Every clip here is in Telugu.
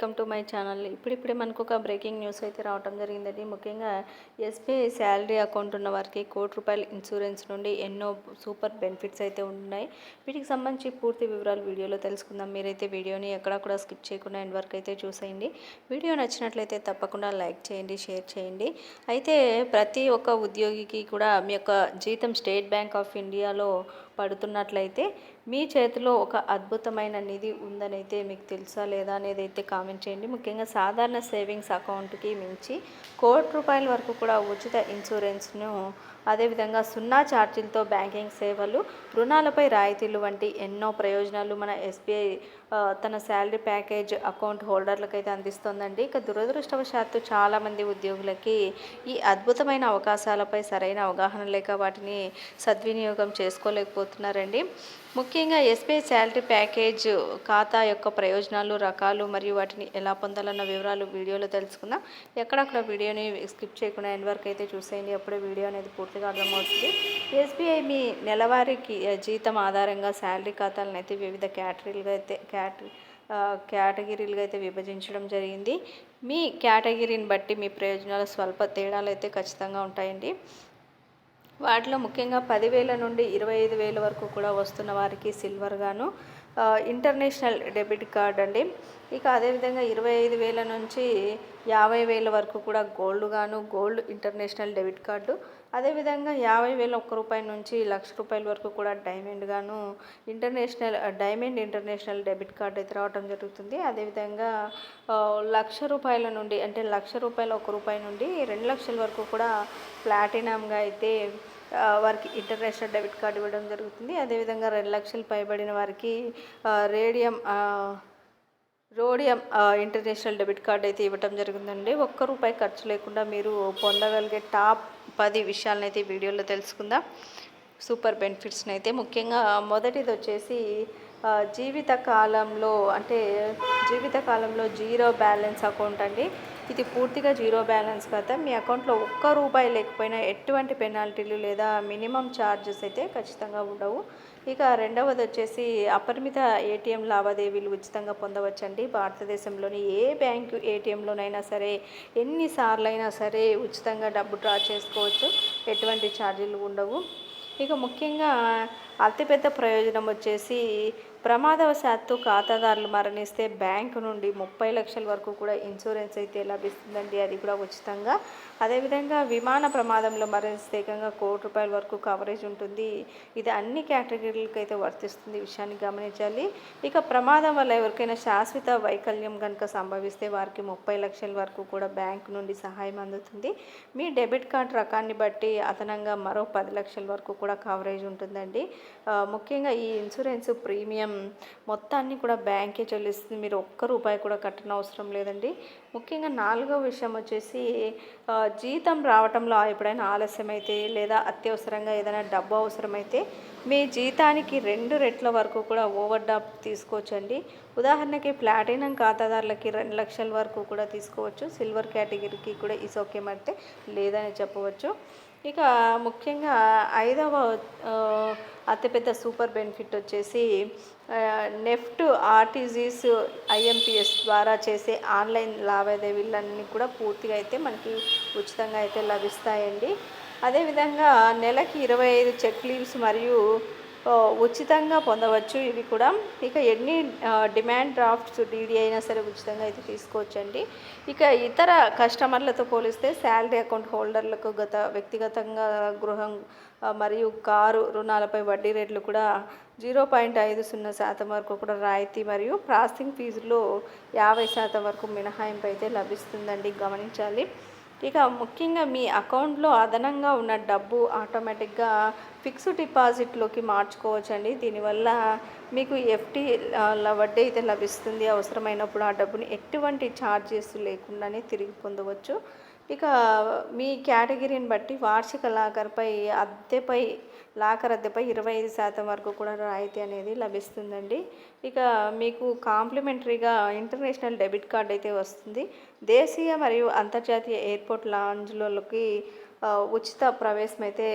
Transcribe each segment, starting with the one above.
Welcome to my channel. ఇప్పుడిప్పుడే మనకు ఒక బ్రేకింగ్ న్యూస్ అయితే రావడం జరిగిందండి. ముఖ్యంగా ఎస్బీఐ శాలరీ అకౌంట్ ఉన్న వారికి కోటి రూపాయల ఇన్సూరెన్స్ నుండి ఎన్నో సూపర్ బెనిఫిట్స్ అయితే ఉన్నాయి. వీటికి సంబంధించి పూర్తి వివరాలు వీడియోలో తెలుసుకుందాం. మీరైతే వీడియోని ఎక్కడా కూడా స్కిప్ చేయకుండా ఎండ్ వరకు అయితే చూసేయండి. వీడియో నచ్చినట్లయితే తప్పకుండా లైక్ చేయండి షేర్ చేయండి. అయితే ప్రతి ఒక్క ఉద్యోగికి కూడా మీ యొక్క జీతం స్టేట్ బ్యాంక్ ఆఫ్ ఇండియాలో పడుతున్నట్లయితే మీ చేతిలో ఒక అద్భుతమైన నిధి ఉందనైతే మీకు తెలుసా లేదా అనేది అయితే కామెంట్ చేయండి. ముఖ్యంగా సాధారణ సేవింగ్స్ అకౌంట్కి మించి కోటి రూపాయల వరకు కూడా ఉచిత ఇన్సూరెన్స్ను అదేవిధంగా సున్నా ఛార్జీలతో బ్యాంకింగ్ సేవలు రుణాలపై రాయితీలు వంటి ఎన్నో ప్రయోజనాలు మన ఎస్బీఐ తన శాలరీ ప్యాకేజ్ అకౌంట్ హోల్డర్లకు అయితే అందిస్తోందండి. ఇక దురదృష్టవశాత్తు చాలామంది ఉద్యోగులకి ఈ అద్భుతమైన అవకాశాలపై సరైన అవగాహన లేక వాటిని సద్వినియోగం చేసుకోలేకపోతున్నారండి. ముఖ్యంగా ఎస్బీఐ శాలరీ ప్యాకేజ్ ఖాతా యొక్క ప్రయోజనాలు రకాలు మరియు వాటిని ఎలా పొందాలన్న వివరాలు వీడియోలో తెలుసుకుందాం. ఎక్కడక్కడ వీడియోని స్కిప్ చేయకుండా ఎండ్ వరకు అయితే చూసేయండి. అప్పుడే వీడియో అనేది పూర్తి పూర్తిగా అర్థమవుతుంది. ఎస్బీఐ మీ నెలవారీకి జీతం ఆధారంగా శాలరీ ఖాతాలను అయితే వివిధ క్యాటరీలుగా అయితే క్యాటరీ కేటగిరీలుగా అయితే విభజించడం జరిగింది. మీ కేటగిరీని బట్టి మీ ప్రయోజనాలు స్వల్ప తేడాలు అయితే ఖచ్చితంగా ఉంటాయండి. వాటిలో ముఖ్యంగా పదివేల నుండి ఇరవై ఐదు వేల వరకు కూడా వస్తున్న వారికి సిల్వర్ గాను ఇంటర్నేషనల్ డెబిట్ కార్డ్ అండి. ఇక అదేవిధంగా ఇరవై ఐదు వేల నుంచి యాభై వేల వరకు కూడా గోల్డ్ గాను గోల్డ్ ఇంటర్నేషనల్ డెబిట్ కార్డు. అదేవిధంగా యాభై వేల ఒక్క రూపాయి నుంచి లక్ష రూపాయల వరకు కూడా డైమండ్ గాను international diamond international debit card అయితే రావడం జరుగుతుంది. అదేవిధంగా లక్ష రూపాయల నుండి అంటే లక్ష రూపాయల ఒక రూపాయి నుండి రెండు లక్షల వరకు కూడా ప్లాటినంగా అయితే వారికి ఇంటర్నేషనల్ డెబిట్ కార్డు ఇవ్వడం జరుగుతుంది. అదేవిధంగా రెండు లక్షలు పైబడిన వారికి radium rhodium international debit card అయితే ఇవ్వటం జరుగుతుందండి. ఒక్క రూపాయి ఖర్చు లేకుండా మీరు పొందగలిగే టాప్ పది విషయాలను అయితే వీడియోలో తెలుసుకుందాం. సూపర్ బెనిఫిట్స్ని అయితే ముఖ్యంగా మొదటిది వచ్చేసి జీవిత కాలంలో అంటే జీవిత కాలంలో జీరో బ్యాలెన్స్ అకౌంట్ అండి. ఇది పూర్తిగా జీరో బ్యాలెన్స్ కదా. మీ అకౌంట్లో ఒక్క రూపాయి లేకపోయినా ఎటువంటి పెనాల్టీలు లేదా మినిమం ఛార్జెస్ అయితే ఖచ్చితంగా ఉండవు. ఇక రెండవది వచ్చేసి అపరిమిత ఏటీఎం లావాదేవీలు ఉచితంగా పొందవచ్చండి. భారతదేశంలోని ఏ బ్యాంకు ఏటీఎంలోనైనా సరే ఎన్నిసార్లు అయినా సరే ఉచితంగా డబ్బు డ్రా చేసుకోవచ్చు. ఎటువంటి ఛార్జీలు ఉండవు. ఇక ముఖ్యంగా అతిపెద్ద ప్రయోజనం వచ్చేసి ప్రమాదవశాత్తు ఖాతాదారులు మరణిస్తే బ్యాంకు నుండి ముప్పై లక్షల వరకు కూడా ఇన్సూరెన్స్ అయితే లభిస్తుందండి. అది కూడా ఉచితంగా. అదేవిధంగా విమాన ప్రమాదంలో మరణిస్తే ఏకంగా కోటి రూపాయల వరకు కవరేజ్ ఉంటుంది. ఇది అన్ని కేటగిరీలకు అయితే వర్తిస్తుంది విషయాన్ని గమనించాలి. ఇక ప్రమాదం వల్ల ఎవరికైనా శాశ్వత వైకల్యం కనుక సంభవిస్తే వారికి ముప్పై లక్షల వరకు కూడా బ్యాంక్ నుండి సహాయం అందుతుంది. మీ డెబిట్ కార్డ్ రకాన్ని బట్టి అదనంగా మరో పది లక్షల వరకు కూడా కవరేజ్ ఉంటుందండి. ముఖ్యంగా ఈ ఇన్సూరెన్స్ ప్రీమియం మొత్తాన్ని కూడా బ్యాంకే చెల్లిస్తుంది. మీరు ఒక్క రూపాయి కూడా కట్టిన అవసరం లేదండి. ముఖ్యంగా నాలుగో విషయం వచ్చేసి జీతం రావటంలో ఎప్పుడైనా ఆలస్యమైతే లేదా అత్యవసరంగా ఏదైనా డబ్బు అవసరమైతే మీ జీతానికి రెండు రెట్ల వరకు కూడా ఓవర్ డ్రాఫ్ట్ తీసుకోవచ్చండి. ఉదాహరణకి ప్లాటినం ఖాతాదారులకి రెండు లక్షల వరకు కూడా తీసుకోవచ్చు. సిల్వర్ కేటగిరీకి కూడా ఈ సౌక్యం అంటే లేదని చెప్పవచ్చు. ఇక ముఖ్యంగా ఐదవ అతిపెద్ద సూపర్ బెనిఫిట్ వచ్చేసి నెఫ్ట్ ఆర్టీజీస్ ఐఎంపిఎస్ ద్వారా చేసే ఆన్లైన్ లావాదేవీలన్నీ కూడా పూర్తిగా అయితే మనకి ఉచితంగా అయితే లభిస్తాయండి. అదేవిధంగా నెలకి ఇరవై ఐదు చెక్ లీవ్స్ మరియు ఉచితంగా పొందవచ్చు. ఇవి కూడా ఇక ఎన్ని డిమాండ్ డ్రాఫ్ట్స్ డీడీ అయినా సరే ఉచితంగా అయితే తీసుకోవచ్చండి. ఇక ఇతర కస్టమర్లతో పోలిస్తే శాలరీ అకౌంట్ హోల్డర్లకు గత వ్యక్తిగతంగా గృహం మరియు కారు రుణాలపై వడ్డీ రేట్లు కూడా జీరో పాయింట్ ఐదు సున్నా శాతం వరకు కూడా రాయితీ మరియు ప్రాసెసింగ్ ఫీజులో యాభై శాతం వరకు మినహాయింపు అయితే లభిస్తుందండి. గమనించాలి. ఇక ముఖ్యంగా మీ అకౌంట్లో అదనంగా ఉన్న డబ్బు ఆటోమేటిక్గా ఫిక్స్డ్ డిపాజిట్లోకి మార్చుకోవచ్చండి. దీనివల్ల మీకు ఎఫ్టీ వడ్డీ అయితే లభిస్తుంది. అవసరమైనప్పుడు ఆ డబ్బుని ఎటువంటి ఛార్జెస్ లేకుండానే తిరిగి పొందవచ్చు. ఇక మీ కేటగిరీని బట్టి వార్షిక లాకర్పై అద్దెపై లాకర్ అద్దెపై ఇరవై ఐదు శాతం వరకు కూడా రాయితీ అనేది లభిస్తుందండి. ఇక మీకు కాంప్లిమెంటరీగా ఇంటర్నేషనల్ డెబిట్ కార్డ్ అయితే వస్తుంది. దేశీయ మరియు అంతర్జాతీయ ఎయిర్పోర్ట్ లాంజ్లలోకి ఉచిత ప్రవేశం అయితే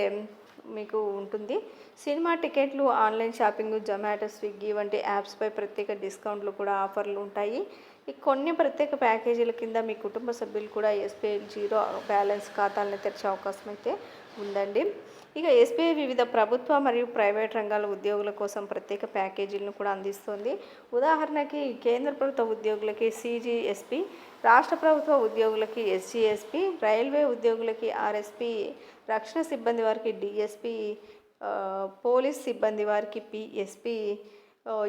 మీకు ఉంటుంది. సినిమా టికెట్లు ఆన్లైన్ షాపింగ్ జొమాటో స్విగ్గీ వంటి యాప్స్పై ప్రత్యేక డిస్కౌంట్లు కూడా ఆఫర్లు ఉంటాయి. ఈ కొన్ని ప్రత్యేక ప్యాకేజీల కింద మీ కుటుంబ సభ్యులు కూడా ఎస్బీఐ జీరో బ్యాలెన్స్ ఖాతాలను తెరిచే అవకాశం అయితే ఉందండి. ఇక ఎస్బీఐ వివిధ ప్రభుత్వ మరియు ప్రైవేట్ రంగాల ఉద్యోగుల కోసం ప్రత్యేక ప్యాకేజీలను కూడా అందిస్తుంది. ఉదాహరణకి కేంద్ర ప్రభుత్వ ఉద్యోగులకి సీజీఎస్పి రాష్ట్ర ప్రభుత్వ ఉద్యోగులకి ఎస్జిఎస్పి రైల్వే ఉద్యోగులకి ఆర్ఎస్పి రక్షణ సిబ్బంది వారికి డిఎస్పి పోలీస్ సిబ్బంది వారికి పిఎస్పి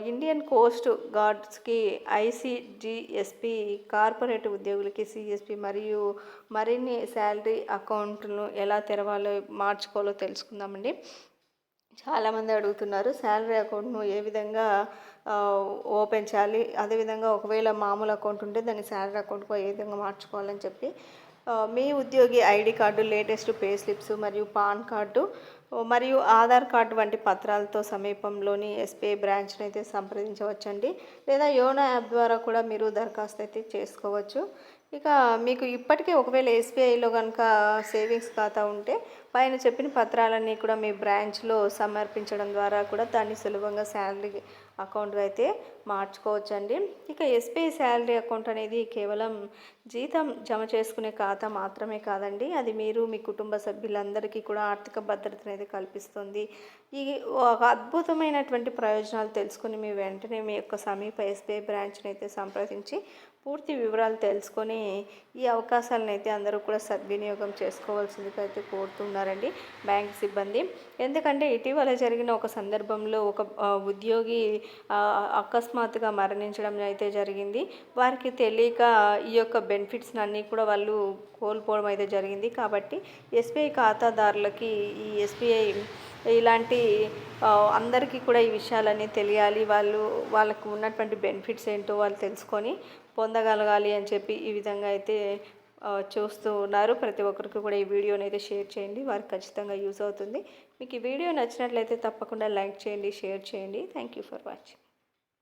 ఇండియన్ కోస్ట్ గార్డ్స్కి ఐసిజిఎస్పి కార్పొరేట్ ఉద్యోగులకి సిఎస్పి మరియు మరిన్ని శాలరీ అకౌంట్ను ఎలా తెరవాలో మార్చుకోవాలో తెలుసుకుందామండి. చాలామంది అడుగుతున్నారు శాలరీ అకౌంట్ను ఏ విధంగా ఓపెన్ చేయాలి? అదేవిధంగా ఒకవేళ మామూలు అకౌంట్ ఉంటే దాన్ని శాలరీ అకౌంట్కు ఏ విధంగా మార్చుకోవాలని చెప్పి. మీ ఉద్యోగి ID card latest pay slips మరియు పాన్ కార్డు మరియు ఆధార్ కార్డు వంటి పత్రాలతో సమీపంలోని ఎస్బీఐ బ్రాంచ్ని అయితే సంప్రదించవచ్చండి. లేదా యోనో యాప్ ద్వారా కూడా మీరు దరఖాస్తు అయితే చేసుకోవచ్చు. ఇక మీకు ఇప్పటికే ఒకవేళ ఎస్బీఐలో కనుక సేవింగ్స్ ఖాతా ఉంటే పైన చెప్పిన పత్రాలన్నీ కూడా మీ బ్రాంచ్లో సమర్పించడం ద్వారా కూడా దాన్ని సులభంగా శాలరీ అకౌంట్ అయితే మార్చుకోవచ్చండి. ఇక ఎస్బీఐ శాలరీ అకౌంట్ అనేది కేవలం జీతం జమ చేసుకునే ఖాతా మాత్రమే కాదండి. అది మీరు మీ కుటుంబ సభ్యులందరికీ కూడా ఆర్థిక భద్రత అనేది కల్పిస్తుంది. ఈ ఒక అద్భుతమైనటువంటి ప్రయోజనాలు తెలుసుకుని మీ వెంటనే మీ యొక్క సమీప ఎస్బీఐ బ్రాంచ్ని అయితే సంప్రదించి పూర్తి వివరాలు తెలుసుకొని ఈ అవకాశాలను అయితే అందరూ కూడా సద్వినియోగం చేసుకోవాల్సిందిగా అయితే కోరుతున్నారండి బ్యాంక్ సిబ్బంది. ఎందుకంటే ఇటీవల జరిగిన ఒక సందర్భంలో ఒక ఉద్యోగి అకస్మాత్తుగా మరణించడం అయితే జరిగింది. వారికి తెలియక ఈ యొక్క బెనిఫిట్స్ అన్నీ కూడా వాళ్ళు కోల్పోవడం అయితే జరిగింది. కాబట్టి ఎస్బీఐ ఖాతాదారులకి ఈ ఎస్బీఐ ఇలాంటి అందరికీ కూడా ఈ విషయాలన్నీ తెలియాలి. వాళ్ళు వాళ్ళకు ఉన్నటువంటి బెనిఫిట్స్ ఏంటో వాళ్ళు తెలుసుకొని పొందగలగాలి అని చెప్పి ఈ విధంగా అయితే చూస్తూ ఉన్నారు. ప్రతి ఒక్కరికి కూడా ఈ వీడియోని అయితే షేర్ చేయండి. వారికి ఖచ్చితంగా యూజ్ అవుతుంది. మీకు ఈ వీడియో నచ్చినట్లయితే తప్పకుండా లైక్ చేయండి షేర్ చేయండి. Thank you for watching